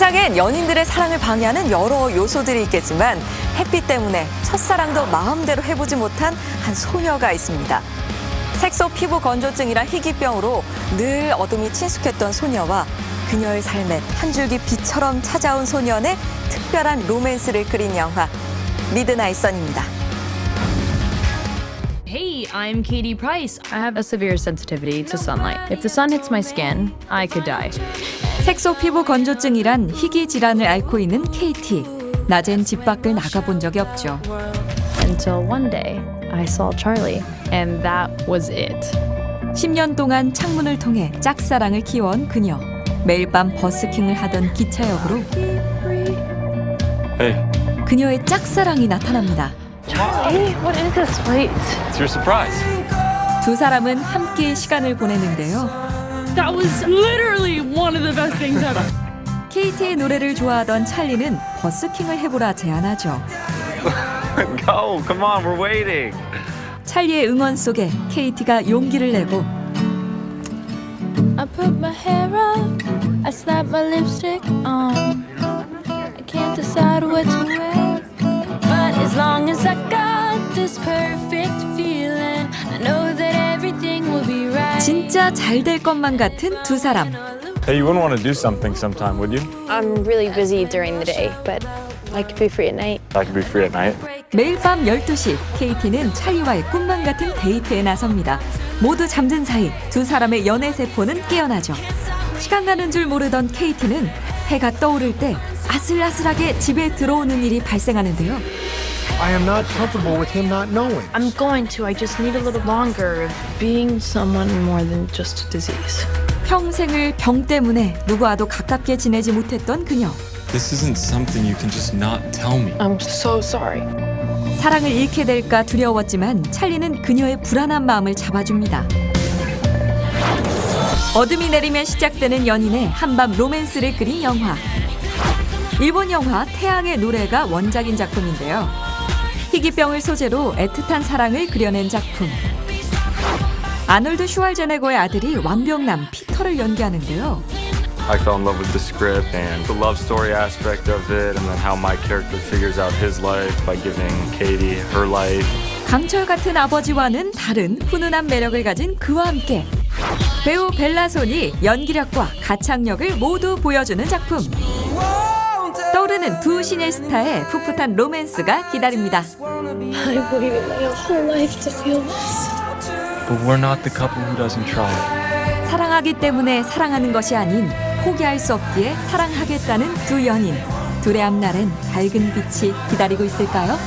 세상엔 연인들의 사랑을 방해하는 여러 요소들이 있겠지만 햇빛 때문에 첫사랑도 마음대로 해보지 못한 한 소녀가 있습니다. 색소 피부 건조증이란 희귀병으로 늘 어둠이 친숙했던 소녀와 그녀의 삶에 한 줄기 빛처럼 찾아온 소년의 특별한 로맨스를 그린 영화 미드나잇 선입니다. Hey, I'm Katie Price. I have a severe sensitivity to sunlight. If the sun hits my skin, I could die. 색소 피부 건조증이란 희귀 질환을 앓고 있는 KT. 낮엔 집 밖을 나가본 적이 없죠. Until one day, I saw Charlie, and that was it. 10년 동안 창문을 통해 짝사랑을 키워온 그녀. 매일 밤 버스킹을 하던 기차역으로 Hey, 그녀의 짝사랑이 나타납니다. Charlie, what is this place? it's your surprise. 두 사람은 함께 시간을 보내는데요. That was literally one of the best things ever. KT의 노래를 좋아하던 찰리는 버스킹을 해보라 제안하죠. Go, come on, we're waiting. 찰리의 응원 속에 KT가 용기를 내고 I put my hair up, I slap my lipstick on. I can't decide what to wear, but as long as I got this perfect feeling, I know that everything will be right. 진짜 잘 될 것만 같은 두 사람. Hey, you wouldn't want to do something sometime, would you? I'm really busy during the day, but I could be free at night. I could be free at night. 매일 밤 12시 KT는 찰리와의 꿈만 같은 데이트에 나섭니다. 모두 잠든 사이 두 사람의 연애 세포는 깨어나죠. 시간 가는 줄 모르던 KT는 해가 떠오를 때 아슬아슬하게 집에 들어오는 일이 발생하는데요. I am not comfortable with him not knowing. I'm going to. I just need a little longer of being someone more than just a disease. 평생을 병 때문에 누구와도 가깝게 지내지 못했던 그녀. This isn't something you can just not tell me. I'm so sorry. 사랑을 잃게 될까 두려웠지만 찰리는 그녀의 불안한 마음을 잡아줍니다. 어둠이 내리면 시작되는 연인의 한밤 로맨스를 그린 영화. 일본 영화 태양의 노래가 원작인 작품인데요. 희귀병을 소재로 애틋한 사랑을 그려낸 작품. 아놀드 슈왈제네거의 아들이 완벽남 피터를 연기하는데요. I fell in love with the script and the love story aspect of it, and then how my character figures out his life by giving Katie her life. 강철 같은 아버지와는 다른 훈훈한 매력을 가진 그와 함께 배우 벨라손이 연기력과 가창력을 모두 보여주는 작품. 떠오르는 두 신의 스타의 풋풋한 로맨스가 기다립니다. I waited my whole life to feel this. But we're not the couple who doesn't try. 사랑하기 때문에 사랑하는 것이 아닌 포기할 수 없기에 사랑하겠다는 두 연인. 둘의 앞날엔 밝은 빛이 기다리고 있을까요?